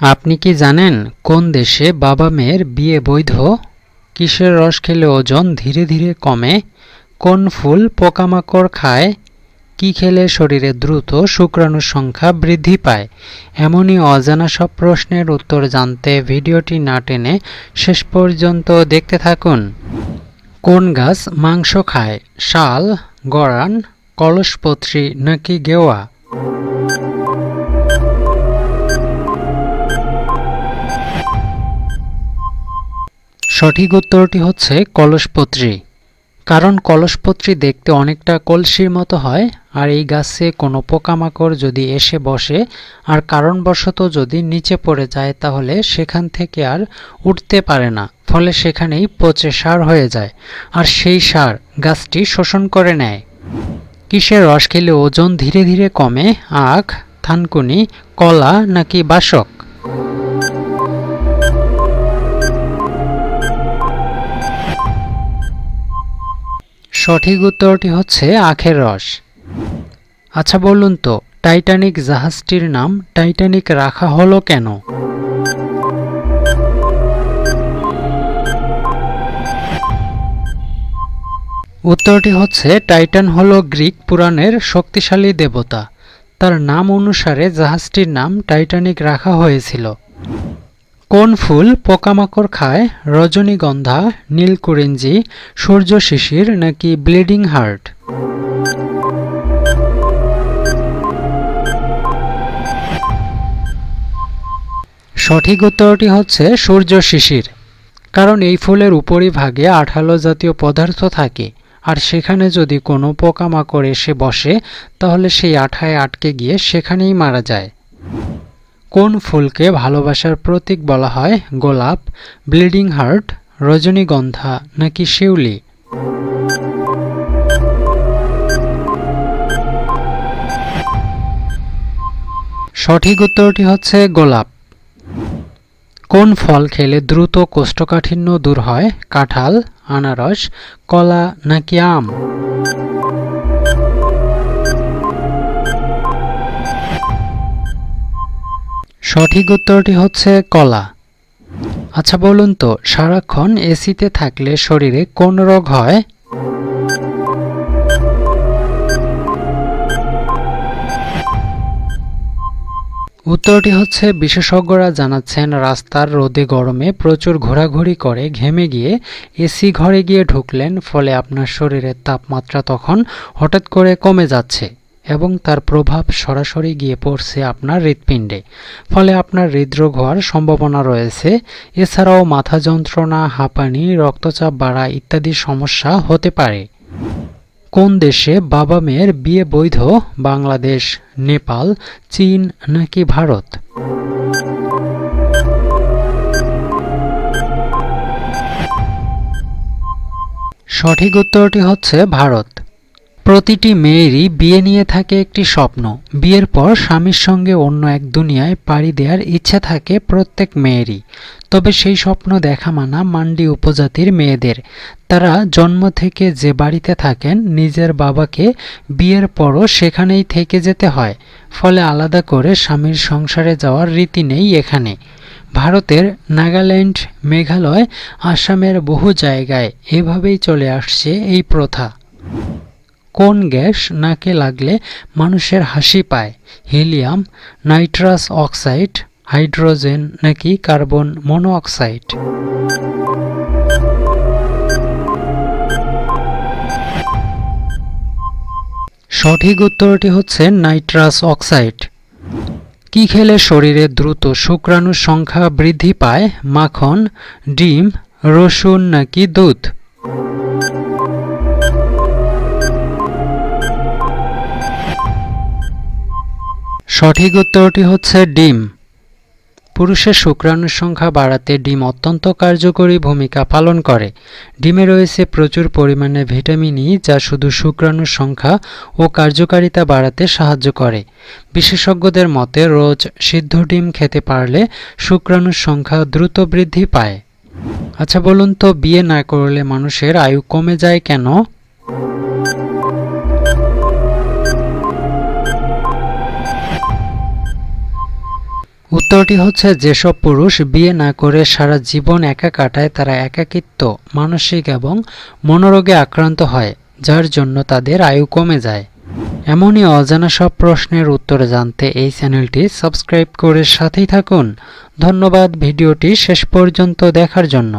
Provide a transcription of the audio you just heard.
আপনি কি জানেন কোন দেশে বাবা মেয়ের বিয়ে বৈধ? কিসের রস খেলে ওজন ধীরে ধীরে কমে? কোন ফুল পোকামাকড় খায়? কি খেলে শরীরে দ্রুত শুক্রাণুর সংখ্যা বৃদ্ধি পায়? এমনই অজানা সব প্রশ্নের উত্তর জানতে ভিডিওটি না টেনে শেষ পর্যন্ত দেখতে থাকুন। কোন গাছ মাংস খায়? শাল গড়ান কলসপত্রী নাকি গেওয়া? সঠিক উত্তরটি হচ্ছে কলসপত্রী। কারণ কলসপত্রী দেখতে অনেকটা কলসির মতো হয়, আর এই গাছে কোনো পোকামাকড় যদি এসে বসে, আর কারণবশত যদি নিচে পড়ে যায়, তাহলে সেখান থেকে আর উঠতে পারে না, ফলে সেখানেই পচে সার হয়ে যায়, আর সেই সার গাছটি শোষণ করে নেয়। কিসের রস খেলে ওজন ধীরে ধীরে কমে? আখ, থানকুনি, কলা নাকি বাসক? সঠিক উত্তরটি হচ্ছে আখের রস। আচ্ছা বলুন তো, টাইটানিক জাহাজটির নাম টাইটানিক রাখা হলো কেন? উত্তরটি হচ্ছে, টাইটান হলো গ্রিক পুরাণের শক্তিশালী দেবতা। তার নাম অনুসারে জাহাজটির নাম টাইটানিক রাখা হয়েছিল। কোন ফুল পোকামাকড় খায়? রজনীগন্ধা, নীলকুরিঞ্জি সূর্য শিশির নাকি ব্লিডিং হার্ট? সঠিক উত্তরটি হচ্ছে সূর্য শিশির কারণ এই ফুলের উপরিভাগে আঠালো জাতীয় পদার্থ থাকে, আর সেখানে যদি কোনো পোকামাকড় এসে বসে, তাহলে সেই আঠায় আটকে গিয়ে সেখানেই মারা যায়। কোন ফুলকে ভালোবাসার প্রতীক বলা হয়? গোলাপ, ব্লিডিং হার্ট, রজনীগন্ধা নাকি শিউলি? সঠিক উত্তরটি হচ্ছে গোলাপ। কোন ফল খেলে দ্রুত কোষ্ঠকাঠিন্য দূর হয়? কাঁঠাল, আনারস, কলা নাকি আম? সঠিক উত্তরটি হচ্ছে কলা। আচ্ছা বলুন তো, সারাক্ষণ এসিতে থাকলে শরীরে কোন রোগ হয়? উত্তরটি হচ্ছে, বিশেষজ্ঞরা জানাচ্ছেন, রাস্তার রোদে গরমে প্রচুর ঘোরাঘুরি করে ঘেমে গিয়ে এসি ঘরে গিয়ে ঢুকলেন, ফলে আপনার শরীরের তাপমাত্রা তখন হঠাৎ করে কমে যাচ্ছে। এবং তার প্রভাব সরাসরি গিয়ে পড়ছে আপনার হৃৎপিণ্ডে। ফলে আপনার হৃদরোগ হওয়ার সম্ভাবনা রয়েছে। এছাড়াও মাথা যন্ত্রণা, হাঁপানি, রক্তচাপ বাড়া ইত্যাদি সমস্যা হতে পারে। কোন দেশে বাবা মেয়ের বিয়ে বৈধ? বাংলাদেশ, নেপাল, চীন নাকি ভারত? সঠিক উত্তরটি হচ্ছে ভারত। প্রতিটি মেয়েরই বিয়ে নিয়ে থাকে একটি স্বপ্ন। বিয়ের পর স্বামীর সঙ্গে অন্য এক দুনিয়ায় পাড়ি দেওয়ার ইচ্ছা থাকে প্রত্যেক মেয়েরই। তবে সেই স্বপ্ন দেখা মানা মান্ডি উপজাতির মেয়েদের। তারা জন্ম থেকে যে বাড়িতে থাকেন, নিজের বাবাকে বিয়ের পরও সেখানেই থেকে যেতে হয়। ফলে আলাদা করে স্বামীর সংসারে যাওয়ার রীতি নেই এখানে। ভারতের নাগাল্যান্ড, মেঘালয়, আসামের বহু জায়গায় এভাবেই চলে আসছে এই প্রথা। কোন গ্যাস নাকে লাগলে মানুষের হাসি পায়? হিলিয়াম, নাইট্রাস অক্সাইড, হাইড্রোজেন নাকি কার্বন মনোঅক্সাইড সঠিক উত্তরটি হচ্ছে নাইট্রাস অক্সাইড। কি খেলে শরীরে দ্রুত শুক্রাণুর সংখ্যা বৃদ্ধি পায়? মাখন, ডিম, রসুন নাকি দুধ? সঠিক উত্তরটি হচ্ছে ডিম। পুরুষের শুক্রাণুর সংখ্যা বাড়াতে ডিম অত্যন্ত কার্যকরী ভূমিকা পালন করে। ডিমে রয়েছে প্রচুর পরিমাণে ভিটামিন ই, যা শুধু শুক্রাণুর সংখ্যা ও কার্যকারিতা বাড়াতে সাহায্য করে। বিশেষজ্ঞদের মতে, রোজ সিদ্ধ ডিম খেতে পারলে শুক্রাণুর সংখ্যা দ্রুত বৃদ্ধি পায়। আচ্ছা বলুন তো, বিয়ে না করলে মানুষের আয়ু কমে যায় কেন? উত্তরটি হচ্ছে, যেসব পুরুষ বিয়ে না করে সারা জীবন একা কাটায়, তারা একাকিত্ব, মানসিক এবং মনোরোগে আক্রান্ত হয়, যার জন্য তাদের আয়ু কমে যায়। এমনই অজানা সব প্রশ্নের উত্তর জানতে এই চ্যানেলটি সাবস্ক্রাইব করে সাথেই থাকুন। ধন্যবাদ ভিডিওটি শেষ পর্যন্ত দেখার জন্য।